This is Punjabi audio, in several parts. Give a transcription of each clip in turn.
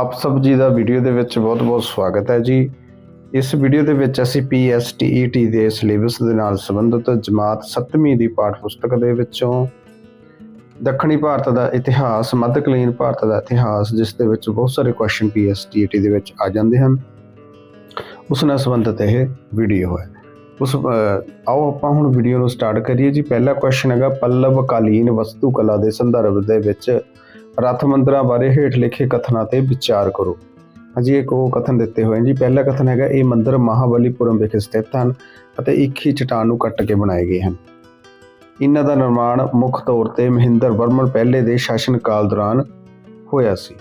ਆਪ ਸਭ ਜੀ ਦਾ ਵੀਡੀਓ ਦੇ ਵਿੱਚ ਬਹੁਤ-ਬਹੁਤ ਸਵਾਗਤ ਹੈ ਜੀ। ਇਸ ਵੀਡੀਓ ਦੇ ਵਿੱਚ ਅਸੀਂ PSTET ਦੇ ਸਿਲੇਬਸ ਦੇ ਨਾਲ ਸੰਬੰਧਿਤ ਜਮਾਤ 7ਵੀਂ ਦੀ ਪਾਠ ਪੁਸਤਕ ਦੇ ਵਿੱਚੋਂ ਦੱਖਣੀ ਭਾਰਤ ਦਾ ਇਤਿਹਾਸ, ਮੱਧਕਾਲੀਨ ਭਾਰਤ ਦਾ ਇਤਿਹਾਸ, ਜਿਸ ਦੇ ਵਿੱਚ ਬਹੁਤ ਸਾਰੇ ਕੁਐਸਚਨ PSTET ਦੇ ਵਿੱਚ ਆ ਜਾਂਦੇ ਹਨ। ਉਸ ਨਾਲ ਸੰਬੰਧਿਤ ਇਹ ਵੀਡੀਓ ਹੈ। ਉਸ ਆਓ ਆਪਾਂ ਹੁਣ ਵੀਡੀਓ ਨੂੰ ਸਟਾਰਟ ਕਰੀਏ ਜੀ। ਪਹਿਲਾ ਕੁਐਸਚਨ ਹੈਗਾ ਪੱਲਵ ਕਾਲੀਨ ਵਸਤੂ ਕਲਾ ਦੇ ਸੰਦਰਭ ਦੇ ਵਿੱਚ ਰਥ ਮੰਦਰਾਂ ਬਾਰੇ ਹੇਠ ਲਿਖੇ ਕਥਨਾਂ ਤੇ ਵਿਚਾਰ ਕਰੋ। ਹਾਂਜੀ ਇੱਕ ਉਹ ਕਥਨ ਦਿੱਤੇ ਹੋਏ ਜੀ। ਪਹਿਲਾ ਕਥਨ ਹੈਗਾ, ਇਹ ਮੰਦਿਰ ਮਹਾਬਲੀਪੁਰਮ ਵਿਖੇ ਸਥਿਤ ਹਨ ਅਤੇ ਇੱਕ ਹੀ ਚਟਾਨ ਨੂੰ ਕੱਟ ਕੇ ਬਣਾਏ ਗਏ ਹਨ। ਇਹਨਾਂ ਦਾ ਨਿਰਮਾਣ ਮੁੱਖ ਤੌਰ ਤੇ ਮਹਿੰਦਰ ਵਰਮਨ ਪਹਿਲੇ ਦੇ ਸ਼ਾਸਨ ਕਾਲ ਦੌਰਾਨ ਹੋਇਆ ਸੀ।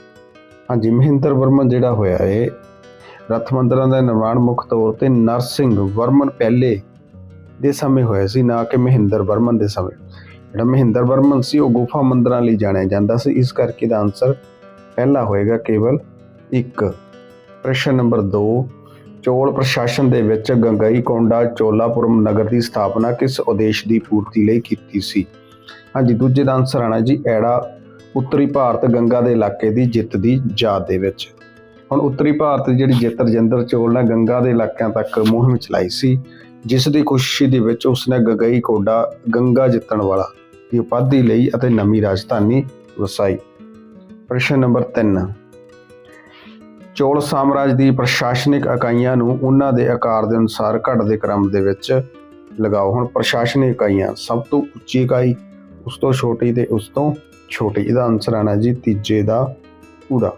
ਹਾਂਜੀ, ਮਹਿੰਦਰ ਵਰਮਨ ਜਿਹੜਾ ਹੋਇਆ ਇਹ ਰਥ ਮੰਦਰਾਂ ਦਾ ਨਿਰਮਾਣ ਮੁੱਖ ਤੌਰ ਤੇ ਨਰਸਿੰਘ ਵਰਮਨ ਪਹਿਲੇ ਦੇ ਸਮੇਂ ਹੋਇਆ ਸੀ, ਨਾ ਕਿ ਮਹਿੰਦਰ ਵਰਮਨ ਦੇ ਸਮੇਂ। ਜਿਹੜਾ ਮਹਿੰਦਰ ਵਰਮਨ ਸੀ, ਉਹ ਗੁਫਾ ਮੰਦਰਾਂ ਲਈ ਜਾਣਿਆ ਜਾਂਦਾ ਸੀ। ਇਸ ਕਰਕੇ ਦਾ ਆਨਸਰ ਪਹਿਲਾ ਹੋਏਗਾ ਕੇਵਲ ਇੱਕ। ਪ੍ਰਸ਼ਨ ਨੰਬਰ 2 ਚੋਲ ਪ੍ਰਸ਼ਾਸਨ ਦੇ ਵਿੱਚ ਗੰਗਾਈ ਕੋਂਡਾ ਚੋਲਾਪੁਰਮ ਨਗਰ ਦੀ ਸਥਾਪਨਾ ਕਿਸ ਉਦੇਸ਼ ਦੀ ਪੂਰਤੀ ਲਈ ਕੀਤੀ ਸੀ? ਹਾਂਜੀ, ਦੂਜੇ ਦਾ ਆਨਸਰ ਆਣਾ ਜੀ, ਐੜਾ ਉੱਤਰੀ ਭਾਰਤ ਗੰਗਾ ਦੇ ਇਲਾਕੇ ਦੀ ਜਿੱਤ ਦੀ ਯਾਦ ਦੇ ਵਿੱਚ। ਹੁਣ ਉੱਤਰੀ ਭਾਰਤ ਦੀ ਜਿਹੜੀ ਜਿੱਤ ਰਜਿੰਦਰ ਚੋਲ ਨੇ ਗੰਗਾ ਦੇ ਇਲਾਕਿਆਂ ਤੱਕ ਮੁਹਿੰਮ ਚਲਾਈ ਸੀ ਜਿਸ ਦੀ ਖੁਸ਼ੀ ਦੇ ਵਿੱਚ ਉਸਨੇ ਗੰਗਾਈ ਕੋਡਾ ਗੰਗਾ ਜਿੱਤਣ ਵਾਲਾ ਦੀ ਉਪਾਧੀ ਲਈ ਅਤੇ ਨਵੀਂ ਰਾਜਧਾਨੀ ਵਸਾਈ। ਪ੍ਰਸ਼ਨ ਨੰਬਰ 3 ਚੋਲ ਸਾਮਰਾਜ ਦੀ ਪ੍ਰਸ਼ਾਸਨਿਕ ਇਕਾਈਆਂ ਨੂੰ ਉਹਨਾਂ ਦੇ ਆਕਾਰ ਦੇ ਅਨੁਸਾਰ ਘਟਦੇ ਕ੍ਰਮ ਦੇ ਵਿੱਚ ਲਗਾਓ। ਹੁਣ ਪ੍ਰਸ਼ਾਸਨਿਕ ਇਕਾਈਆਂ ਸਭ ਤੋਂ ਉੱਚੀ ਇਕਾਈ, ਉਸ ਤੋਂ ਛੋਟੀ ਤੇ ਉਸ ਤੋਂ ਛੋਟੀ। ਇਹਦਾ ਆਨਸਰ ਆਣਾ ਜੀ ਤੀਜੇ ਦਾ ਪੂਰਾ।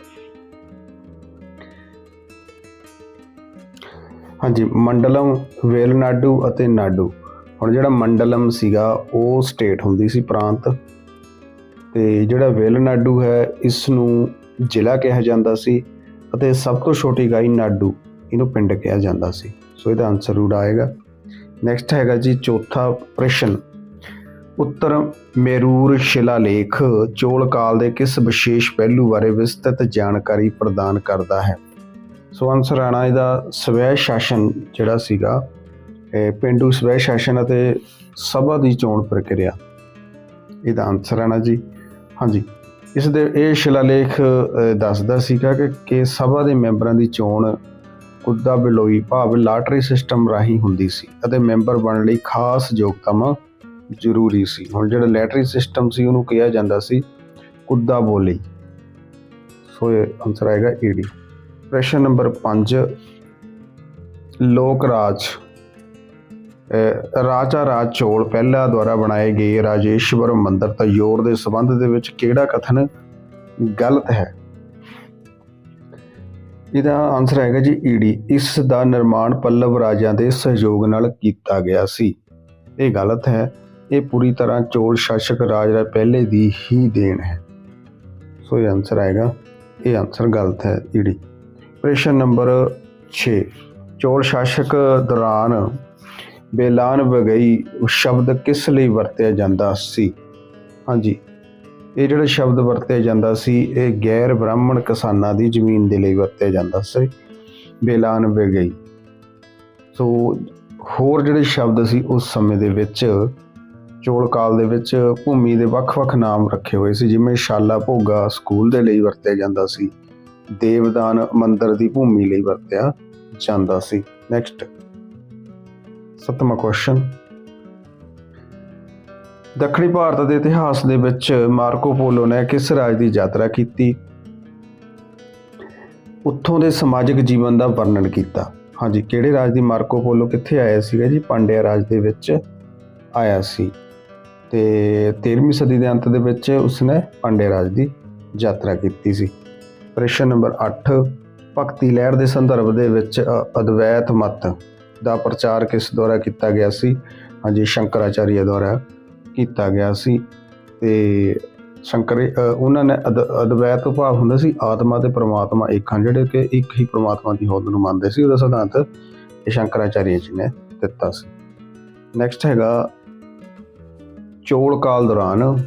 ਹਾਂਜੀ, ਮੰਡਲਮ, ਵੇਲਨਾਡੂ ਅਤੇ ਨਾਡੂ। ਹੁਣ ਜਿਹੜਾ ਮੰਡਲਮ ਸੀਗਾ, ਉਹ ਸਟੇਟ ਹੁੰਦੀ ਸੀ ਪ੍ਰਾਂਤ। ਤੇ ਜਿਹੜਾ ਵੇਲਨਾਡੂ ਹੈ ਇਸ ਨੂੰ ਜ਼ਿਲ੍ਹਾ ਕਿਹਾ ਜਾਂਦਾ ਸੀ ਅਤੇ ਸਭ ਤੋਂ ਛੋਟੀ ਇਕਾਈ ਨਾਡੂ, ਇਹਨੂੰ ਪਿੰਡ ਕਿਹਾ ਜਾਂਦਾ ਸੀ। ਸੋ ਇਹਦਾ ਆਨਸਰ ਰੂਡ ਆਏਗਾ। ਨੈਕਸਟ ਹੈਗਾ ਜੀ ਚੌਥਾ ਪ੍ਰਸ਼ਨ। ਉੱਤਰ ਮੇਰੂਰ ਸ਼ਿਲਾਲੇਖ ਚੋਲ ਕਾਲ ਦੇ ਕਿਸ ਵਿਸ਼ੇਸ਼ ਪਹਿਲੂ ਬਾਰੇ ਵਿਸਤ੍ਰਿਤ ਜਾਣਕਾਰੀ ਪ੍ਰਦਾਨ ਕਰਦਾ ਹੈ? ਸੋ ਆਨਸਰ ਆਣਾ ਇਹਦਾ ਸਵੈ ਸ਼ਾਸਨ ਜਿਹੜਾ ਸੀਗਾ, ਇਹ ਪਿੰਡੂ ਸਵੈ ਸ਼ਾਸਨ ਅਤੇ ਸਭਾ ਦੀ ਚੋਣ ਪ੍ਰਕਿਰਿਆ। ਇਹਦਾ ਆਨਸਰ ਆਣਾ ਜੀ। ਹਾਂਜੀ, ਇਸ ਦੇ ਇਹ ਸ਼ਿਲਾਲੇਖ ਦੱਸਦਾ ਸੀਗਾ ਕਿ ਕਿ ਸਭਾ ਦੇ ਮੈਂਬਰਾਂ ਦੀ ਚੋਣ ਕੁੱਦਾ ਬਲੋਈ ਭਾਵ ਲਾਟਰੀ ਸਿਸਟਮ ਰਾਹੀਂ ਹੁੰਦੀ ਸੀ ਅਤੇ ਮੈਂਬਰ ਬਣਨ ਲਈ ਖਾਸ ਯੋਗਤਾਵਾਂ ਜ਼ਰੂਰੀ ਸੀ। ਹੁਣ ਜਿਹੜਾ ਲੈਟਰੀ ਸਿਸਟਮ ਸੀ, ਉਹਨੂੰ ਕਿਹਾ ਜਾਂਦਾ ਸੀ ਕੁੱਦਾ ਬੋਲੀ। ਸੋ ਇਹ ਆਨਸਰ ਆਏਗਾ ਈਡੀ। ਪ੍ਰਸ਼ਨ ਨੰਬਰ 5 ਲੋਕ ਰਾਜ। ਰਾਜਾ ਰਾਜ ਚੋਲ ਪਹਿਲਾ ਦੁਆਰਾ ਬਣਾਏ ਗਏ ਰਾਜੇਸ਼ਵਰਮ ਮੰਦਿਰ ਤਯੋਰ ਦੇ ਸੰਬੰਧ ਦੇ ਵਿੱਚ ਕਿਹੜਾ ਕਥਨ ਗਲਤ ਹੈ? ਇਹਦਾ ਆਨਸਰ ਹੈਗਾ ਜੀ ਈਡੀ। ਇਸ ਦਾ ਨਿਰਮਾਣ ਪੱਲਵ ਰਾਜਿਆਂ ਦੇ ਸਹਿਯੋਗ ਨਾਲ ਕੀਤਾ ਗਿਆ ਸੀ। ਇਹ ਗਲਤ ਹੈ। ਇਹ ਪੂਰੀ ਤਰ੍ਹਾਂ ਚੋਲ ਸ਼ਾਸਕ ਰਾਜ ਦਾ ਪਹਿਲੇ ਦੀ ਹੀ ਦੇਣ ਹੈ। ਸੋ ਇਹ ਆਨਸਰ ਆਏਗਾ ਇਹ ਆਨਸਰ ਗਲਤ ਹੈ ਈਡੀ। ਪ੍ਰਸ਼ਨ ਨੰਬਰ 6 ਚੋਲ ਸ਼ਾਸਕ ਦੌਰਾਨ ਬੇਲਾਨ ਵਗਈ ਸ਼ਬਦ ਕਿਸ ਲਈ ਵਰਤਿਆ ਜਾਂਦਾ ਸੀ? ਹਾਂਜੀ, ਇਹ ਜਿਹੜਾ ਸ਼ਬਦ ਵਰਤਿਆ ਜਾਂਦਾ ਸੀ, ਇਹ ਗੈਰ ਬ੍ਰਾਹਮਣ ਕਿਸਾਨਾਂ ਦੀ ਜ਼ਮੀਨ ਦੇ ਲਈ ਵਰਤਿਆ ਜਾਂਦਾ ਸੀ, ਬੇਲਾਨ ਵਗਈ। ਸੋ ਹੋਰ ਜਿਹੜੇ ਸ਼ਬਦ ਸੀ, ਉਸ ਸਮੇਂ ਦੇ ਵਿੱਚ ਚੋਲ ਕਾਲ ਦੇ ਵਿੱਚ ਭੂਮੀ ਦੇ ਵੱਖ-ਵੱਖ ਨਾਮ ਰੱਖੇ ਹੋਏ ਸੀ, ਜਿਵੇਂ ਸ਼ਾਲਾ ਭੋਗਾ ਸਕੂਲ ਦੇ ਲਈ ਵਰਤਿਆ ਜਾਂਦਾ ਸੀ ਦੇਵਦਾਨ ਮੰਦਰ ਦੀ ਭੂਮੀ ਲਈ ਵਰਤਿਆ ਜਾਂਦਾ ਸੀ। ਨੈਕਸਟ ਸੱਤਵਾਂ ਕੁਐਸਚਨ ਦੱਖਣੀ ਭਾਰਤ ਦੇ ਇਤਿਹਾਸ ਦੇ ਵਿੱਚ ਮਾਰਕੋ ਪੋਲੋ ਨੇ ਕਿਸ ਰਾਜ ਦੀ ਯਾਤਰਾ ਕੀਤੀ? ਉੱਥੋਂ ਦੇ ਸਮਾਜਿਕ ਜੀਵਨ ਦਾ ਵਰਣਨ ਕੀਤਾ। ਹਾਂਜੀ, ਕਿਹੜੇ ਰਾਜ ਦੀ ਮਾਰਕੋ ਪੋਲੋ ਕਿੱਥੇ ਆਇਆ ਸੀਗਾ ਜੀ? ਪਾਂਡਿਆ ਰਾਜ ਦੇ ਵਿੱਚ ਆਇਆ ਸੀ। ਤੇ 13ਵੀਂ ਸਦੀ ਦੇ ਅੰਤ ਦੇ ਵਿੱਚ ਉਸਨੇ ਪਾਂਡਿਆ ਰਾਜ ਦੀ ਯਾਤਰਾ ਕੀਤੀ ਸੀ। ਪ੍ਰਸ਼ਨ ਨੰਬਰ 8 ਭਗਤੀ ਲਹਿਰ ਦੇ ਸੰਦਰਭ ਦੇ ਵਿੱਚ ਅਦਵੈਤ ਮਤ ਦਾ ਪ੍ਰਚਾਰ ਕਿਸ ਦੁਆਰਾ ਕੀਤਾ ਗਿਆ ਸੀ? ਹਾਂਜੀ, ਸ਼ੰਕਰਾਚਾਰੀਆ ਦੁਆਰਾ ਕੀਤਾ ਗਿਆ ਸੀ ਤੇ ਸ਼ੰਕਰ ਉਹਨਾਂ ਨੇ ਅਦ- ਅਦਵੈਤ ਭਾਵ ਹੁੰਦਾ ਸੀ ਆਤਮਾ ਤੇ ਪ੍ਰਮਾਤਮਾ ਇੱਕ ਹਨ, ਜਿਹੜੇ ਕਿ ਇੱਕ ਹੀ ਪ੍ਰਮਾਤਮਾ ਦੀ ਹੋਂਦ ਨੂੰ ਮੰਨਦੇ ਸੀ, ਉਹਦਾ ਸਿਧਾਂਤ ਇਹ ਸ਼ੰਕਰਾਚਾਰੀਆ ਜੀ ਨੇ ਦਿੱਤਾ ਸੀ। ਨੈਕਸਟ ਹੈਗਾ ਚੋਲ ਕਾਲ ਦੌਰਾਨ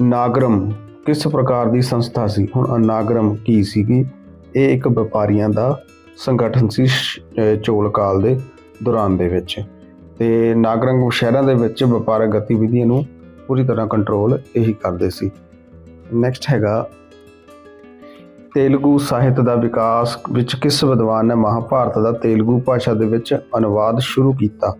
ਨਾਗਰਮ ਕਿਸ ਪ੍ਰਕਾਰ ਦੀ ਸੰਸਥਾ ਸੀ? ਹੁਣ ਨਾਗਰਮ ਕੀ ਸੀਗੀ? ਇਹ ਇੱਕ ਵਪਾਰੀਆਂ ਦਾ ਸੰਗਠਨ ਸੀ ਸ਼- ਚੋਲ ਕਾਲ ਦੇ ਦੌਰਾਨ ਦੇ ਵਿੱਚ। ਤੇ ਨਾਗਰੰਗ ਸ਼ਹਿਰਾਂ ਦੇ ਵਿੱਚ ਵਪਾਰਕ ਗਤੀਵਿਧੀਆਂ ਨੂੰ ਪੂਰੀ ਤਰ੍ਹਾਂ ਕੰਟਰੋਲ ਇਹੀ ਕਰਦੇ ਸੀ। ਨੈਕਸਟ ਹੈਗਾ ਤੇਲਗੂ ਸਾਹਿਤ ਦਾ ਵਿਕਾਸ ਵਿੱਚ ਕਿਸ ਵਿਦਵਾਨ ਨੇ ਮਹਾਭਾਰਤ ਦਾ ਤੇਲਗੂ ਭਾਸ਼ਾ ਦੇ ਵਿੱਚ ਅਨੁਵਾਦ ਸ਼ੁਰੂ ਕੀਤਾ?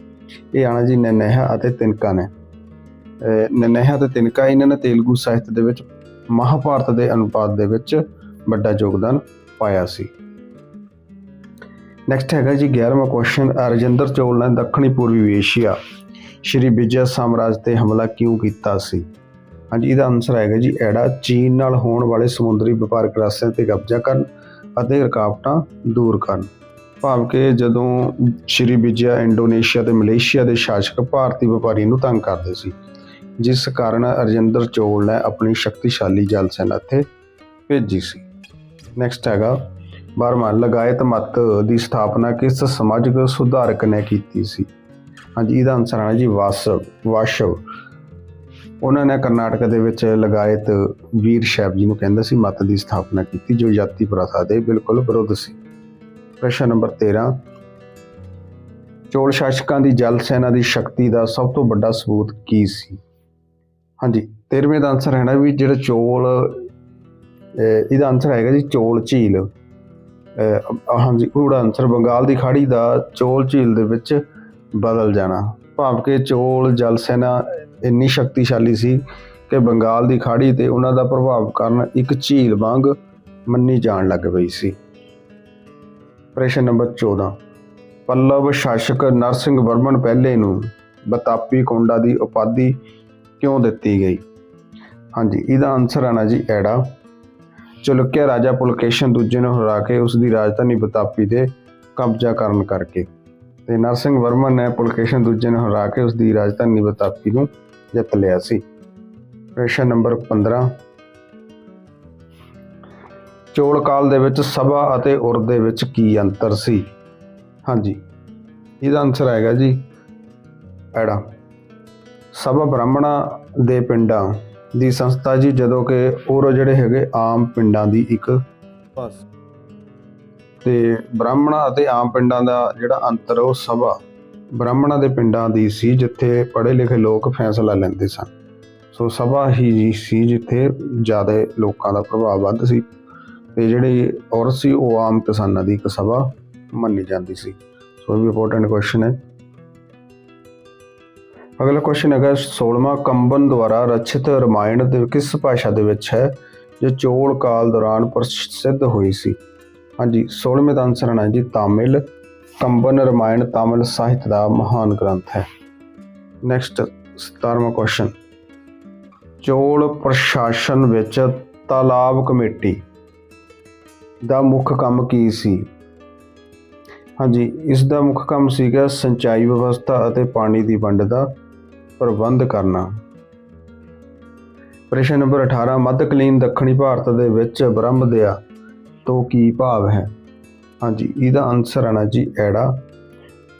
ਇਹ ਆਣਾ ਜੀ ਨਨੇਹਾ ਅਤੇ ਤਿਨਕਾ ਨੇ। ਅਹ ਨਨੇਹਾ ਤੇ ਤਿਨਕਾ ਇਹਨਾਂ ਨੇ ਤੇਲਗੂ ਸਾਹਿਤ ਦੇ ਵਿੱਚ ਮਹਾਭਾਰਤ ਦੇ ਅਨੁਪਾਤ ਦੇ ਵਿੱਚ ਵੱਡਾ ਯੋਗਦਾਨ ਪਾਇਆ ਸੀ। ਨੈਕਸਟ ਹੈਗਾ ਜੀ 11ਵਾਂ ਕੁਐਸਚਨ ਰਜਿੰਦਰ ਚੋਲ ਨੇ ਦੱਖਣੀ ਪੂਰਬੀ ਏਸ਼ੀਆ ਸ਼੍ਰੀ ਵਿਜੇ ਸਾਮਰਾਜ ਤੇ ਹਮਲਾ ਕਿਉਂ ਕੀਤਾ ਸੀ? ਹਾਂਜੀ, ਇਹਦਾ ਆਨਸਰ ਹੈਗਾ ਜੀ ਐੜਾ, ਚੀਨ ਨਾਲ ਹੋਣ ਵਾਲੇ ਸਮੁੰਦਰੀ ਵਪਾਰਕ ਰਸਤਿਆਂ ਤੇ ਕਬਜ਼ਾ ਕਰਨ ਅਤੇ ਰੁਕਾਵਟਾਂ ਦੂਰ ਕਰਨ। ਭਾਵ ਕਿ ਜਦੋਂ ਸ਼੍ਰੀ ਵਿਜੇ ਇੰਡੋਨੇਸ਼ੀਆ ਤੇ ਮਲੇਸ਼ੀਆ ਦੇ ਸ਼ਾਸਕ ਭਾਰਤੀ ਵਪਾਰੀ ਨੂੰ ਤੰਗ ਕਰਦੇ ਸੀ ਜਿਸ ਕਾਰਨ ਰਜਿੰਦਰ ਚੋਲ ਨੇ ਆਪਣੀ ਸ਼ਕਤੀਸ਼ਾਲੀ ਜਲ ਸੈਨਾ ਇੱਥੇ ਭੇਜੀ ਸੀ। ਨੈਕਸਟ ਹੈਗਾ ਬਾਰਵਾਂ ਲਗਾਇਤ ਮਤ ਦੀ ਸਥਾਪਨਾ ਕਿਸ ਸਮਾਜਿਕ ਸੁਧਾਰਕ ਨੇ ਕੀਤੀ ਸੀ? ਹਾਂਜੀ, ਇਹਦਾ ਆਨਸਰ ਹੈ ਜੀ ਵਾਸਵ ਵਾਸ਼ਵ। ਉਹਨਾਂ ਨੇ ਕਰਨਾਟਕ ਦੇ ਵਿੱਚ ਲਗਾਇਤ ਵੀਰ ਸ਼ੈਬ ਜੀ ਨੂੰ ਕਹਿੰਦੇ ਸੀ, ਮਤ ਦੀ ਸਥਾਪਨਾ ਕੀਤੀ, ਜੋ ਜਾਤੀ ਪ੍ਰਥਾ ਦੇ ਬਿਲਕੁਲ ਵਿਰੁੱਧ ਸੀ। ਪ੍ਰਸ਼ਨ ਨੰਬਰ 13 ਚੋਲ ਸ਼ਾਸਕਾਂ ਦੀ ਜਲ ਸੈਨਾ ਦੀ ਸ਼ਕਤੀ ਦਾ ਸਭ ਤੋਂ ਵੱਡਾ ਸਬੂਤ ਕੀ ਸੀ? ਹਾਂਜੀ 13ਵੇਂ ਦਾ ਆਨਸਰ ਹੈ ਨਾ ਵੀ ਜਿਹੜਾ ਚੋਲ ਇਹਦਾ ਆਨਸਰ ਹੈਗਾ ਜੀ ਚੋਲ ਝੀਲ। ਹਾਂਜੀ ਉਹਦਾ ਆਨਸਰ ਬੰਗਾਲ ਦੀ ਖਾੜੀ ਦਾ ਚੋਲ ਝੀਲ ਦੇ ਵਿੱਚ ਬਦਲ ਜਾਣਾ। ਭਾਵ ਕਿ ਚੋਲ, ਜਲ ਸੈਨਾ ਇੰਨੀ ਸ਼ਕਤੀਸ਼ਾਲੀ ਸੀ ਕਿ ਬੰਗਾਲ ਦੀ ਖਾੜੀ ਤੇ ਉਹਨਾਂ ਦਾ ਪ੍ਰਭਾਵ ਕਾਰਨ ਇੱਕ ਝੀਲ ਵਾਂਗ ਮੰਨੀ ਜਾਣ ਲੱਗ ਪਈ ਸੀ। ਪ੍ਰਸ਼ਨ ਨੰਬਰ 14 ਪੱਲਵ ਸ਼ਾਸਕ ਨਰਸਿੰਘ ਵਰਮਨ ਪਹਿਲੇ ਨੂੰ ਬਤਾਪੀ ਕੋਂਡਾ ਦੀ ਉਪਾਧੀ ਕਿਉਂ ਦਿੱਤੀ ਗਈ? ਹਾਂਜੀ, ਇਹਦਾ ਆਨਸਰ ਆਣਾ ਜੀ, ਐੜਾ। ਚਲੁਕਿਆ ਰਾਜਾ ਪੁਲਕੇਸ਼ਨ ਦੂਜੇ ਨੂੰ ਹਰਾ ਕੇ ਉਸ ਦੀ ਰਾਜਧਾਨੀ ਬਤਾਪੀ ਤੇ ਕਬਜ਼ਾ ਕਰਨ ਕਰਕੇ। ਤੇ ਨਰਸਿੰਘ ਵਰਮਨ ਨੇ ਪੁਲਕੇਸ਼ਨ ਦੂਜੇ ਨੂੰ ਹਰਾ ਕੇ ਉਸ ਦੀ ਰਾਜਧਾਨੀ ਬਤਾਪੀ ਨੂੰ ਜਿੱਤ ਲਿਆ ਸੀ। ਪ੍ਰਸ਼ਨ ਨੰਬਰ 15 ਚੋਲ ਕਾਲ ਦੇ ਵਿੱਚ ਸਭਾ ਅਤੇ ਉਰ ਦੇ ਵਿੱਚ ਕੀ ਅੰਤਰ ਸੀ? ਹਾਂਜੀ, ਇਹਦਾ ਆਨਸਰ ਆਏਗਾ ਜੀ, ਐੜਾ। ਸਭਾ ਬ੍ਰਾਹਮਣਾ ਦੇ ਪਿੰਡਾਂ ਦੀ ਸੰਸਥਾ ਜੀ, ਜਦੋਂ ਕਿ ਉਹ ਜਿਹੜੇ ਹੈਗੇ ਆਮ ਪਿੰਡਾਂ ਦੀ ਇੱਕ ਬਸ। ਤੇ ਬ੍ਰਾਹਮਣਾ ਅਤੇ ਆਮ ਪਿੰਡਾਂ ਦਾ ਜਿਹੜਾ ਅੰਤਰ ਉਹ ਸਭਾ ਬ੍ਰਾਹਮਣਾਂ ਦੇ ਪਿੰਡਾਂ ਦੀ ਸੀ, ਜਿੱਥੇ ਪੜ੍ਹੇ ਲਿਖੇ ਲੋਕ ਫੈਸਲਾ ਲੈਂਦੇ ਸਨ। ਸੋ ਸਭਾ ਹੀ ਜੀ ਸੀ, ਜਿੱਥੇ ਜ਼ਿਆਦਾ ਲੋਕਾਂ ਦਾ ਪ੍ਰਭਾਵ ਵੱਧ ਸੀ ਤੇ ਜਿਹੜੀ ਔਰਤ ਸੀ, ਉਹ ਆਮ ਕਿਸਾਨਾਂ ਦੀ ਇੱਕ ਸਭਾ ਮੰਨੀ ਜਾਂਦੀ ਸੀ। ਸੋ ਇਹ ਵੀ ਇੰਪੋਰਟੈਂਟ ਕੁਐਸਚਨ ਹੈ। ਅਗਲਾ ਕੁਐਸਚਨ ਹੈਗਾ 16ਵਾਂ ਕੰਬਨ ਦੁਆਰਾ ਰਚਿਤ ਰਾਮਾਇਣ ਦੇ ਕਿਸ ਭਾਸ਼ਾ ਦੇ ਵਿੱਚ ਹੈ, ਜੋ ਚੋਲ ਕਾਲ ਦੌਰਾਨ ਪ੍ਰਸਿੱਧ ਹੋਈ ਸੀ? ਹਾਂਜੀ 16ਵੇਂ ਦਾ ਆਨਸਰ ਹੈ ਜੀ, ਤਾਮਿਲ, ਕੰਬਨ ਰਾਮਾਇਣ ਤਾਮਿਲ ਸਾਹਿਤ ਦਾ ਮਹਾਨ ਗ੍ਰੰਥ ਹੈ। ਨੈਕਸਟ 17ਵਾਂ ਕੁਐਸਚਨ ਚੋਲ ਪ੍ਰਸ਼ਾਸਨ ਵਿੱਚ ਤਾਲਾਬ ਕਮੇਟੀ ਦਾ ਮੁੱਖ ਕੰਮ ਕੀ ਸੀ? ਹਾਂਜੀ, ਇਸ ਦਾ ਮੁੱਖ ਕੰਮ ਸੀਗਾ ਸਿੰਚਾਈ ਵਿਵਸਥਾ ਅਤੇ ਪਾਣੀ ਦੀ ਵੰਡ ਦਾ। ਪ੍ਰਬੰਧ ਕਰਨਾ। ਪ੍ਰਸ਼ਨ ਨੰਬਰ 18 ਮੱਧਕਾਲੀਨ ਦੱਖਣੀ ਭਾਰਤ ਦੇ ਵਿੱਚ ਬ੍ਰਹਮਦਿਆ ਤੋਂ ਕੀ ਭਾਵ ਹੈ? ਹਾਂਜੀ, ਇਹਦਾ ਆਨਸਰ ਆਣਾ ਜੀ ਐੜਾ,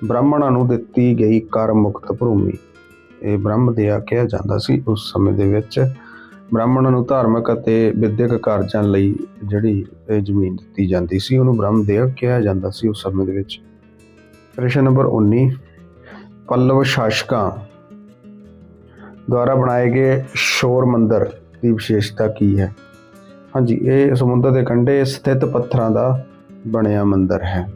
ਬ੍ਰਾਹਮਣਾਂ ਨੂੰ ਦਿੱਤੀ ਗਈ ਕਰ ਮੁਕਤ ਭੂਮੀ। ਇਹ ਬ੍ਰਹਮ ਦਿਆ ਕਿਹਾ ਜਾਂਦਾ ਸੀ ਉਸ ਸਮੇਂ ਦੇ ਵਿੱਚ। ਬ੍ਰਾਹਮਣਾਂ ਨੂੰ ਧਾਰਮਿਕ ਅਤੇ ਵਿਦਿਅਕ ਕਾਰਜਾਂ ਲਈ ਜਿਹੜੀ ਇਹ ਜ਼ਮੀਨ ਦਿੱਤੀ ਜਾਂਦੀ ਸੀ, ਉਹਨੂੰ ਬ੍ਰਹਮਦੇਵ ਕਿਹਾ ਜਾਂਦਾ ਸੀ ਉਸ ਸਮੇਂ ਦੇ ਵਿੱਚ। ਪ੍ਰਸ਼ਨ ਨੰਬਰ 19 ਪੱਲਵ ਸ਼ਾਸਕਾਂ ਦੁਆਰਾ ਬਣਾਏ ਗਏ ਸ਼ੋਰ ਮੰਦਰ ਦੀ ਵਿਸ਼ੇਸ਼ਤਾ ਕੀ ਹੈ? ਹਾਂਜੀ, ਇਹ ਸਮੁੰਦਰ ਦੇ ਕੰਢੇ ਸਥਿਤ ਪੱਥਰਾਂ ਦਾ ਬਣਿਆ ਮੰਦਰ ਹੈ,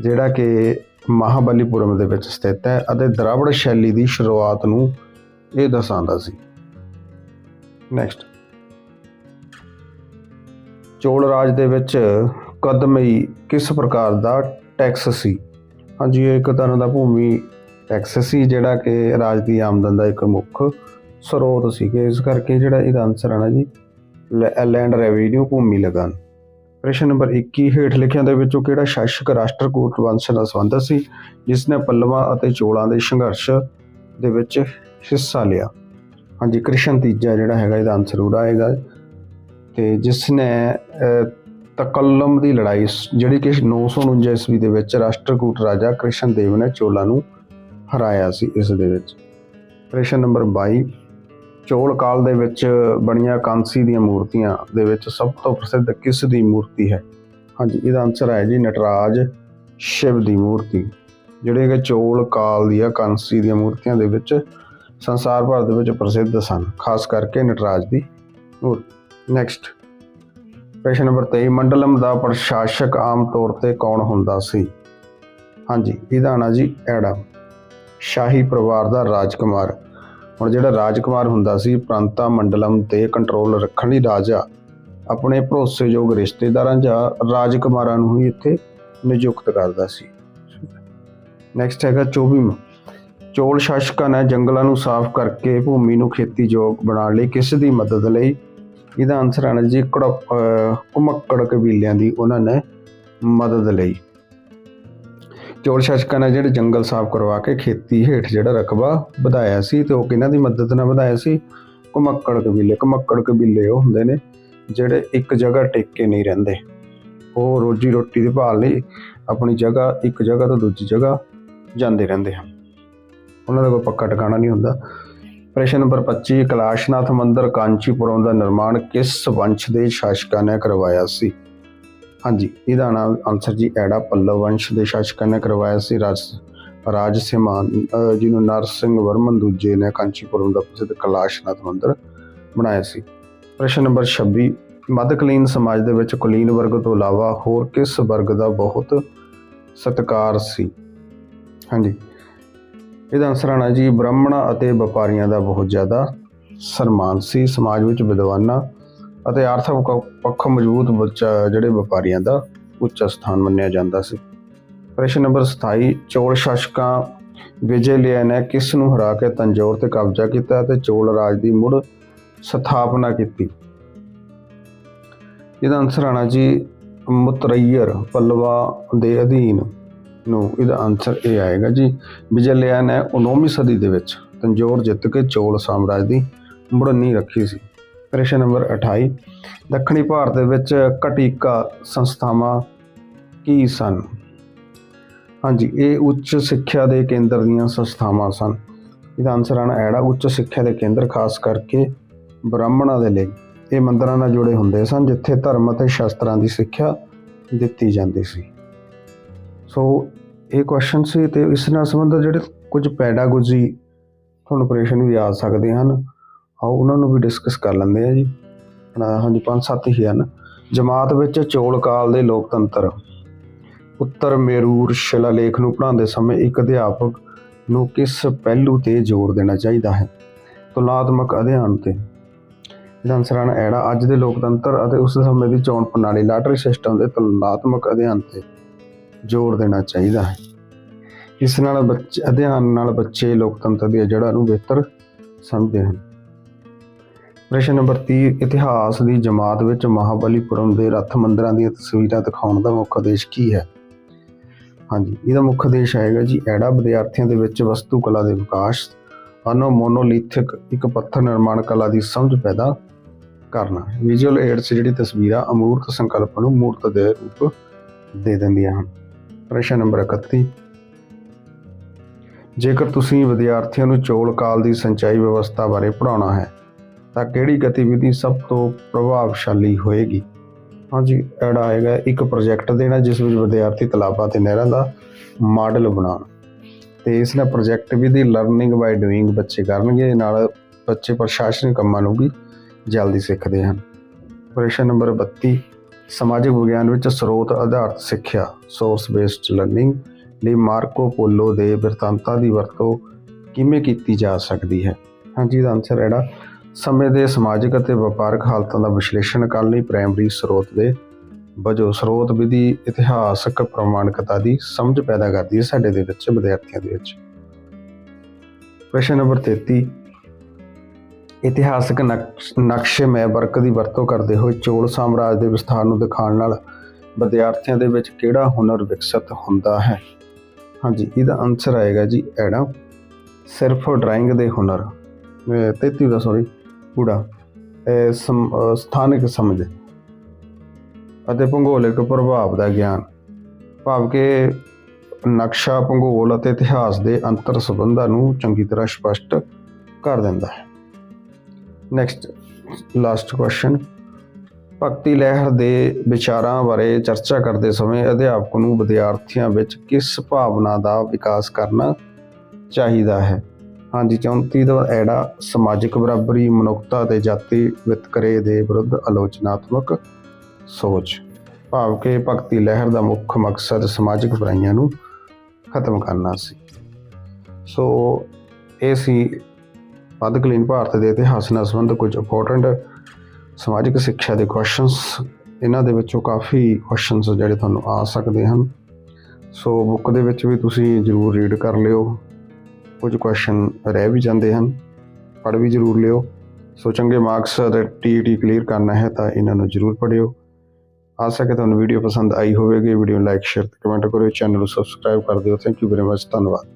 ਜਿਹੜਾ ਕਿ ਮਹਾਬਲੀਪੁਰਮ ਦੇ ਵਿੱਚ ਸਥਿਤ ਹੈ ਅਤੇ ਦਰਾਵੜ ਸ਼ੈਲੀ ਦੀ ਸ਼ੁਰੂਆਤ ਨੂੰ ਇਹ ਦਰਸਾਉਂਦਾ ਸੀ। ਨੈਕਸਟ ਚੋਲ ਰਾਜ ਦੇ ਵਿੱਚ ਕਦਮਈ ਕਿਸ ਪ੍ਰਕਾਰ ਦਾ ਟੈਕਸ ਸੀ? ਹਾਂਜੀ, ਇਹ ਇੱਕ ਤਰ੍ਹਾਂ ਦਾ ਭੂਮੀ ਟੈਕਸ ਸੀ, ਜਿਹੜਾ ਕਿ ਰਾਜ ਦੀ ਆਮਦਨ ਦਾ ਇੱਕ ਮੁੱਖ ਸਰੋਤ ਸੀਗੇ। ਇਸ ਕਰਕੇ ਜਿਹੜਾ ਇਹਦਾ ਆਨਸਰ ਆਣਾ ਜੀ ਲੈਂਡ ਰੈਵਨਿਊ ਭੂਮੀ ਲਗਾਨ। ਪ੍ਰਸ਼ਨ ਨੰਬਰ 21 ਹੇਠ ਲਿਖਿਆਂ ਦੇ ਵਿੱਚੋਂ ਕਿਹੜਾ ਸ਼ਾਸਕ ਰਾਸ਼ਟਰਕੂਟ ਵੰਸ਼ ਨਾਲ ਸੰਬੰਧਿਤ ਸੀ ਜਿਸ ਨੇ ਪੱਲਵਾਂ ਅਤੇ ਚੋਲਾਂ ਦੇ ਸੰਘਰਸ਼ ਦੇ ਵਿੱਚ ਹਿੱਸਾ ਲਿਆ? ਹਾਂਜੀ, ਕ੍ਰਿਸ਼ਨ ਤੀਜਾ ਜਿਹੜਾ ਹੈਗਾ, ਇਹਦਾ ਆਨਸਰ ਉਹਦਾ ਆਏਗਾ। ਤੇ ਜਿਸ ਨੇ ਤਕੱਲਮ ਦੀ ਲੜਾਈ ਜਿਹੜੀ ਕਿ 949 ਈਸਵੀ ਦੇ ਵਿੱਚ ਰਾਸ਼ਟਰਕੂਟ ਰਾਜਾ ਕ੍ਰਿਸ਼ਨ ਦੇਵ ਨੇ ਚੋਲਾਂ ਨੂੰ ਹਰਾਇਆ ਸੀ ਇਸ ਦੇ ਵਿੱਚ। ਪ੍ਰਸ਼ਨ ਨੰਬਰ 22 ਚੋਲ ਕਾਲ ਦੇ ਵਿੱਚ ਬਣੀਆਂ ਕਾਂਸੀ ਦੀਆਂ ਮੂਰਤੀਆਂ ਦੇ ਵਿੱਚ ਸਭ ਤੋਂ ਪ੍ਰਸਿੱਧ ਕਿਸ ਦੀ ਮੂਰਤੀ ਹੈ? ਹਾਂਜੀ, ਇਹਦਾ ਆਨਸਰ ਹੈ ਜੀ ਨਟਰਾਜ ਸ਼ਿਵ ਦੀ ਮੂਰਤੀ, ਜਿਹੜੇ ਕਿ ਚੋਲ ਕਾਲ ਦੀਆਂ ਕਾਂਸੀ ਦੀਆਂ ਮੂਰਤੀਆਂ ਦੇ ਵਿੱਚ ਸੰਸਾਰ ਭਰ ਦੇ ਵਿੱਚ ਪ੍ਰਸਿੱਧ ਸਨ, ਖਾਸ ਕਰਕੇ ਨਟਰਾਜ ਦੀ ਮੂਰਤੀ। ਨੈਕਸਟ ਪ੍ਰਸ਼ਨ ਨੰਬਰ 23 ਮੰਡਲਮ ਦਾ ਪ੍ਰਸ਼ਾਸਕ ਆਮ ਤੌਰ ਤੇ ਕੌਣ ਹੁੰਦਾ ਸੀ? ਹਾਂਜੀ, ਇਹਦਾ ਨਾਂ ਜੀ ਐਡਮ। ਸ਼ਾਹੀ ਪਰਿਵਾਰ ਦਾ ਰਾਜਕੁਮਾਰ। ਹੁਣ ਜਿਹੜਾ ਰਾਜਕੁਮਾਰ ਹੁੰਦਾ ਸੀ, ਪ੍ਰਾਂਤਾ ਮੰਡਲਮ ਤੇ ਕੰਟਰੋਲ ਰੱਖਣ ਲਈ ਰਾਜਾ, ਆਪਣੇ ਭਰੋਸੇਯੋਗ ਰਿਸ਼ਤੇਦਾਰਾਂ ਜਾਂ ਰਾਜਕੁਮਾਰਾਂ ਨੂੰ ਹੀ ਇੱਥੇ ਨਿਯੁਕਤ ਕਰਦਾ ਸੀ। ਨੈਕਸਟ ਹੈਗਾ 24ਵਾਂ ਚੋਲ ਸ਼ਾਸਕਾਂ ਨੇ ਜੰਗਲਾਂ ਨੂੰ ਸਾਫ਼ ਕਰਕੇ ਭੂਮੀ ਨੂੰ ਖੇਤੀਯੋਗ ਬਣਾਉਣ ਲਈ ਕਿਸ ਦੀ ਮਦਦ ਲਈ? ਇਹਦਾ ਆਨਸਰ ਆਣਾ ਜੀ ਕੜ ਕੁਮੱਕੜ ਕਬੀਲਿਆਂ ਦੀ, ਉਹਨਾਂ ਨੇ ਮਦਦ ਲਈ। ਚੋਲ ਸ਼ਾਸਕਾਂ ਨੇ ਜਿਹੜੇ ਜੰਗਲ ਸਾਫ਼ ਕਰਵਾ ਕੇ ਖੇਤੀ ਹੇਠ ਜਿਹੜਾ ਰਕਬਾ ਵਧਾਇਆ ਸੀ ਤੇ ਉਹ ਕਿਹਨਾਂ ਦੀ ਮਦਦ ਨਾਲ ਵਧਾਇਆ ਸੀ? ਕੁਮੱਕੜ ਕਬੀਲੇ ਕੁਮੱਕੜ ਕਬੀਲੇ ਉਹ ਹੁੰਦੇ ਨੇ ਜਿਹੜੇ ਇੱਕ ਜਗ੍ਹਾ ਟਿਕ ਕੇ ਨਹੀਂ ਰਹਿੰਦੇ। ਉਹ ਰੋਜੀ ਰੋਟੀ ਦੀ ਭਾਲ ਲਈ ਆਪਣੀ ਜਗ੍ਹਾ, ਇੱਕ ਜਗ੍ਹਾ ਤੋਂ ਦੂਜੀ ਜਗ੍ਹਾ ਜਾਂਦੇ ਰਹਿੰਦੇ ਹਨ। ਉਹਨਾਂ ਦਾ ਕੋਈ ਪੱਕਾ ਟਿਕਾਣਾ ਨਹੀਂ ਹੁੰਦਾ। ਪ੍ਰਸ਼ਨ ਨੰਬਰ 25 ਕੈਲਾਸ਼ਨਾਥ ਮੰਦਿਰ ਕਾਂਚੀਪੁਰਮ ਦਾ ਨਿਰਮਾਣ ਕਿਸ ਵੰਸ਼ ਦੇ ਸ਼ਾਸਕਾਂ ਨੇ ਕਰਵਾਇਆ ਸੀ? ਹਾਂਜੀ, ਇਹਦਾ ਨਾਮ ਆਨਸਰ ਜੀ ਐੜਾ ਪੱਲਵ ਵੰਸ਼ ਦੇ ਸ਼ਾਸਕਾਂ ਨੇ ਕਰਵਾਇਆ ਸੀ। ਰਾਜ ਰਾਜ ਸਿਮਾਨ ਜਿਹਨੂੰ ਨਰਸਿੰਘ ਵਰਮਨ ਦੂਜੇ ਨੇ ਕਾਂਚੀਪੁਰਮ ਦਾ ਪ੍ਰਸਿੱਧ ਕੈਲਾਸ਼ਨਾਥ ਮੰਦਿਰ ਬਣਾਇਆ ਸੀ। ਪ੍ਰਸ਼ਨ ਨੰਬਰ 26 ਮੱਧਕਾਲੀਨ ਸਮਾਜ ਦੇ ਵਿੱਚ ਕੁਲੀਨ ਵਰਗ ਤੋਂ ਇਲਾਵਾ ਹੋਰ ਕਿਸ ਵਰਗ ਦਾ ਬਹੁਤ ਸਤਿਕਾਰ ਸੀ? ਹਾਂਜੀ, ਇਹਦਾ ਆਨਸਰ ਆਣਾ ਜੀ, ਬ੍ਰਾਹਮਣਾਂ ਅਤੇ ਵਪਾਰੀਆਂ ਦਾ ਬਹੁਤ ਜ਼ਿਆਦਾ ਸਨਮਾਨ ਸੀ। ਸਮਾਜ ਵਿੱਚ ਵਿਦਵਾਨਾਂ ਅਤੇ ਆਰਥਿਕ ਪੱਖੋਂ ਮਜ਼ਬੂਤ ਬੱਚਾ ਜਿਹੜੇ ਵਪਾਰੀਆਂ ਦਾ ਉੱਚਾ ਸਥਾਨ ਮੰਨਿਆ ਜਾਂਦਾ ਸੀ। ਪ੍ਰਸ਼ਨ ਨੰਬਰ 27 ਚੋਲ ਸ਼ਾਸਕਾਂ ਵਿਜੇ ਲਿਆ ਨੇ ਕਿਸ ਨੂੰ ਹਰਾ ਕੇ ਤੰਜੌਰ ਤੇ ਕਬਜ਼ਾ ਕੀਤਾ ਅਤੇ ਚੋਲ ਰਾਜ ਦੀ ਮੁੜ ਸਥਾਪਨਾ ਕੀਤੀ? ਇਹਦਾ ਆਨਸਰ ਆਣਾ ਜੀ ਮੁਤਰਈਰ ਪੱਲਵਾ ਦੇ ਅਧੀਨ ਨੂੰ ਇਹਦਾ ਆਨਸਰ ਇਹ ਆਏਗਾ ਜੀ ਵਿਜੇਲਿਆ ਨੇ 19ਵੀਂ ਸਦੀ ਦੇ ਵਿੱਚ ਤੰਜੌਰ ਜਿੱਤ ਕੇ ਚੋਲ ਸਾਮਰਾਜ ਦੀ ਮੁੜਨੀ ਰੱਖੀ ਸੀ। ਪ੍ਰਸ਼ਨ ਨੰਬਰ 28 ਦੱਖਣੀ ਭਾਰਤ ਦੇ ਵਿੱਚ ਕਟਿਕਾ ਸੰਸਥਾਵਾਂ ਕੀ ਸਨ? ਹਾਂਜੀ, ਇਹ ਉੱਚ ਸਿੱਖਿਆ ਦੇ ਕੇਂਦਰ ਦੀਆਂ ਸੰਸਥਾਵਾਂ ਸਨ। ਇਹਦਾ ਆਨਸਰ ਆਣਾ ਐੜਾ, ਉੱਚ ਸਿੱਖਿਆ ਦੇ ਕੇਂਦਰ ਖਾਸ ਕਰਕੇ ਬ੍ਰਾਹਮਣਾਂ ਦੇ ਲਈ। ਇਹ ਮੰਦਰਾਂ ਨਾਲ ਜੁੜੇ ਹੁੰਦੇ ਸਨ, ਜਿੱਥੇ ਧਰਮ ਅਤੇ ਸ਼ਾਸਤਰਾਂ ਦੀ ਸਿੱਖਿਆ ਦਿੱਤੀ ਜਾਂਦੀ ਸੀ। ਸੋ ਇਹ ਕੁਐਸਚਨ ਸੀ ਤੇ ਇਸ ਨਾਲ ਸੰਬੰਧਿਤ ਜਿਹੜੇ ਕੁਝ ਪੈਡਾਗੋਜੀ ਤੁਹਾਨੂੰ ਪ੍ਰਸ਼ਨ ਵੀ ਆ ਸਕਦੇ ਹਨ। ਆਓ ਉਹਨਾਂ ਨੂੰ ਵੀ ਡਿਸਕਸ ਕਰ ਲੈਂਦੇ ਆ ਜੀ। ਹਾਂਜੀ, ਪੰਜ ਸੱਤ ਹੀ ਹਨ। ਜਮਾਤ ਵਿੱਚ ਚੋਲ ਕਾਲ ਦੇ ਲੋਕਤੰਤਰ। ਉੱਤਰ ਮੇਰੂਰ ਸ਼ਿਲਾਲੇਖ ਨੂੰ ਪੜ੍ਹਾਉਂਦੇ ਸਮੇਂ ਇੱਕ ਅਧਿਆਪਕ ਨੂੰ ਕਿਸ ਪਹਿਲੂ ਤੇ ਜ਼ੋਰ ਦੇਣਾ ਚਾਹੀਦਾ ਹੈ? ਤੁਲਨਾਤਮਕ ਅਧਿਐਨ ਤੇ। ਇਹਦਾ ਆਨਸਰ ਆਣਾ ਐੜਾ, ਅੱਜ ਦੇ ਲੋਕਤੰਤਰ ਅਤੇ ਉਸ ਸਮੇਂ ਦੀ ਚੋਣ ਪ੍ਰਣਾਲੀ ਲਾਟਰੀ ਸਿਸਟਮ ਦੇ ਤੁਲਨਾਤਮਕ ਅਧਿਐਨ ਤੇ ਜ਼ੋਰ ਦੇਣਾ ਚਾਹੀਦਾ ਹੈ। ਇਸ ਨਾਲ ਬੱਚੇ, ਅਧਿਐਨ ਨਾਲ ਬੱਚੇ ਲੋਕਤੰਤਰ ਦੀ ਜੜ੍ਹਾਂ ਨੂੰ ਬਿਹਤਰ ਸਮਝਦੇ ਹਨ। ਪ੍ਰਸ਼ਨ ਨੰਬਰ 30 ਇਤਿਹਾਸ ਦੀ ਜਮਾਤ ਵਿੱਚ ਮਹਾਬਲੀਪੁਰਮ ਦੇ ਰੱਥ ਮੰਦਰਾਂ ਦੀਆਂ ਤਸਵੀਰਾਂ ਦਿਖਾਉਣ ਦਾ ਮੁੱਖ ਉਦੇਸ਼ ਕੀ ਹੈ? ਹਾਂਜੀ, ਇਹਦਾ ਮੁੱਖ ਉਦੇਸ਼ ਹੈਗਾ ਜੀ ਐੜਾ ਵਿਦਿਆਰਥੀਆਂ ਦੇ ਵਿੱਚ ਵਸਤੂ ਕਲਾ ਦੇ ਵਿਕਾਸ, ਅਨੋ ਮੋਨੋਲਿਥਿਕ ਇੱਕ ਪੱਥਰ ਨਿਰਮਾਣ ਕਲਾ ਦੀ ਸਮਝ ਪੈਦਾ ਕਰਨਾ। ਵਿਜ਼ੂਅਲ ਏਡਸ ਜਿਹੜੀ ਤਸਵੀਰਾਂ ਅਮੂਰਤ ਸੰਕਲਪ ਨੂੰ ਮੂਰਤ ਦੇ ਰੂਪ ਦੇ ਦਿੰਦੀਆਂ ਹਨ। ਪ੍ਰਸ਼ਨ ਨੰਬਰ 31 ਜੇਕਰ ਤੁਸੀਂ ਵਿਦਿਆਰਥੀਆਂ ਨੂੰ ਚੋਲ ਕਾਲ ਦੀ ਸਿੰਚਾਈ ਵਿਵਸਥਾ ਬਾਰੇ ਪੜ੍ਹਾਉਣਾ ਹੈ ਤਾਂ ਕਿਹੜੀ ਗਤੀਵਿਧੀ ਸਭ ਤੋਂ ਪ੍ਰਭਾਵਸ਼ਾਲੀ ਹੋਏਗੀ? ਹਾਂਜੀ ਐੜਾ ਆਏਗਾ ਇੱਕ ਪ੍ਰੋਜੈਕਟ ਦੇਣਾ, ਜਿਸ ਵਿੱਚ ਵਿਦਿਆਰਥੀ ਤਲਾਬਾਂ ਤੇ ਨਹਿਰਾਂ ਦਾ ਮਾਡਲ ਬਣਾਉਣ। ਤੇ ਇਸ ਨਾਲ ਪ੍ਰੋਜੈਕਟ ਵੀ ਦੀ ਲਰਨਿੰਗ ਬਾਈ ਡੂਇੰਗ ਬੱਚੇ ਕਰਨਗੇ, ਨਾਲ ਬੱਚੇ ਪ੍ਰਸ਼ਾਸਨਿਕ ਕੰਮਾਂ ਨੂੰ ਵੀ ਜਲਦੀ ਸਿੱਖਦੇ ਹਨ। ਪ੍ਰਸ਼ਨ ਨੰਬਰ 32 ਸਮਾਜਿਕ ਵਿਗਿਆਨ ਵਿੱਚ ਸਰੋਤ ਆਧਾਰਿਤ ਸਿੱਖਿਆ ਸੋਰਸ ਬੇਸਡ ਲਰਨਿੰਗ ਲਈ ਮਾਰਕੋ ਪੋਲੋ ਦੇ ਬਿਰਤਾਂਤਾਂ ਦੀ ਵਰਤੋਂ ਕਿਵੇਂ ਕੀਤੀ ਜਾ ਸਕਦੀ ਹੈ? ਹਾਂਜੀ, ਦਾ ਆਨਸਰ ਜਿਹੜਾ ਸਮੇਂ ਦੇ ਸਮਾਜਿਕ ਅਤੇ ਵਪਾਰਕ ਹਾਲਤਾਂ ਦਾ ਵਿਸ਼ਲੇਸ਼ਣ ਕਰਨ ਲਈ ਪ੍ਰਾਇਮਰੀ ਸਰੋਤ ਦੇ ਵਜੋਂ ਸਰੋਤ ਵਿਧੀ, ਇਤਿਹਾਸਕ ਪ੍ਰਮਾਣਿਕਤਾ ਦੀ ਸਮਝ ਪੈਦਾ ਕਰਦੀ ਹੈ ਸਾਡੇ ਦੇ ਵਿੱਚ, ਵਿਦਿਆਰਥੀਆਂ ਦੇ ਵਿੱਚ। ਪ੍ਰਸ਼ਨ ਨੰਬਰ 33 ਇਤਿਹਾਸਕ ਨਕਸ਼- ਨਕਸ਼ੇ ਮੈਂ ਵਰਕ ਦੀ ਵਰਤੋਂ ਕਰਦੇ ਹੋਏ ਚੋਲ ਸਾਮਰਾਜ ਦੇ ਵਿਸਥਾਰ ਨੂੰ ਦਿਖਾਉਣ ਨਾਲ ਵਿਦਿਆਰਥੀਆਂ ਦੇ ਵਿੱਚ ਕਿਹੜਾ ਹੁਨਰ ਵਿਕਸਿਤ ਹੁੰਦਾ ਹੈ? ਹਾਂਜੀ, ਇਹਦਾ ਆਨਸਰ ਆਏਗਾ ਜੀ ਐੜਾ ਸਿਰਫ ਡਰਾਇੰਗ ਦੇ ਹੁਨਰ। ਅਹ 33 ਦਾ ਸੌਰੀ ਪੂਰਾ ਇਹ ਸਮ- ਅਹ ਸਮਝ। ਅਤੇ ਭੂਗੋਲਿਕ ਪ੍ਰਭਾਵ ਦਾ ਗਿਆਨ। ਭਾਵ ਕਿ ਨਕਸ਼ਾ, ਭੂਗੋਲ ਅਤੇ ਇਤਿਹਾਸ ਦੇ ਅੰਤਰ ਸੰਬੰਧਾਂ ਨੂੰ ਚੰਗੀ ਤਰ੍ਹਾਂ ਸਪਸ਼ਟ ਕਰ ਦਿੰਦਾ ਹੈ। ਨੈਕਸਟ ਲਾਸਟ ਕੁਐਸਚਨ ਭਗਤੀ ਲਹਿਰ ਦੇ ਵਿਚਾਰਾਂ ਬਾਰੇ ਚਰਚਾ ਕਰਦੇ ਸਮੇਂ ਅਧਿਆਪਕ ਨੂੰ ਵਿਦਿਆਰਥੀਆਂ ਵਿੱਚ ਕਿਸ ਭਾਵਨਾ ਦਾ ਵਿਕਾਸ ਕਰਨਾ ਚਾਹੀਦਾ ਹੈ? ਹਾਂਜੀ 34 ਦਾ ਐੜਾ ਸਮਾਜਿਕ ਬਰਾਬਰੀ, ਮਨੁੱਖਤਾ ਤੇ ਜਾਤੀ ਵਿਤਕਰੇ ਦੇ ਵਿਰੁੱਧ ਆਲੋਚਨਾਤਮਕ ਸੋਚ। ਭਾਵ ਕਿ ਭਗਤੀ ਲਹਿਰ ਦਾ ਮੁੱਖ ਮਕਸਦ ਸਮਾਜਿਕ ਬੁਰਾਈਆਂ ਨੂੰ ਖਤਮ ਕਰਨਾ ਸੀ। ਸੋ, ਇਹ ਸੀ ਮੱਧਕਾਲੀਨ ਭਾਰਤ ਦੇ ਇਤਿਹਾਸ ਨਾਲ ਸੰਬੰਧਿਤ ਕੁਝ ਇੰਪੋਰਟੈਂਟ ਸਮਾਜਿਕ ਸਿੱਖਿਆ ਦੇ ਕੁਐਸਚਨਸ ਇਹਨਾਂ ਦੇ ਵਿੱਚੋਂ ਕਾਫੀ ਕੁਐਸਚਨਸ ਜਿਹੜੇ ਤੁਹਾਨੂੰ ਆ ਸਕਦੇ ਹਨ। ਸੋ ਬੁੱਕ ਦੇ ਵਿੱਚ ਵੀ ਤੁਸੀਂ ਜ਼ਰੂਰ ਰੀਡ ਕਰ ਲਿਓ। ਕੁਝ ਕੁਐਸਚਨ ਰਹਿ ਵੀ ਜਾਂਦੇ ਹਨ। ਪੜ੍ਹ ਵੀ ਜ਼ਰੂਰ ਲਿਓ। ਸੋ ਚੰਗੇ ਮਾਰਕਸ ਟੀਟੀ ਕਲੀਅਰ ਕਰਨਾ ਹੈ ਤਾਂ ਇਹਨਾਂ ਨੂੰ ਜ਼ਰੂਰ ਪੜ੍ਹਿਓ। ਆਸਾ ਕਿ ਤੁਹਾਨੂੰ ਵੀਡੀਓ ਪਸੰਦ ਆਈ ਹੋਵੇਗੀ। ਵੀਡੀਓ ਨੂੰ ਲਾਈਕ ਸ਼ੇਅਰ ਤੇ ਕਮੈਂਟ ਕਰਿਓ। ਚੈਨਲ ਨੂੰ ਸਬਸਕ੍ਰਾਈਬ ਕਰ ਦਿਓ। ਥੈਂਕ ਯੂ ਵੈਰੀ ਮਚ ਧੰਨਵਾਦ।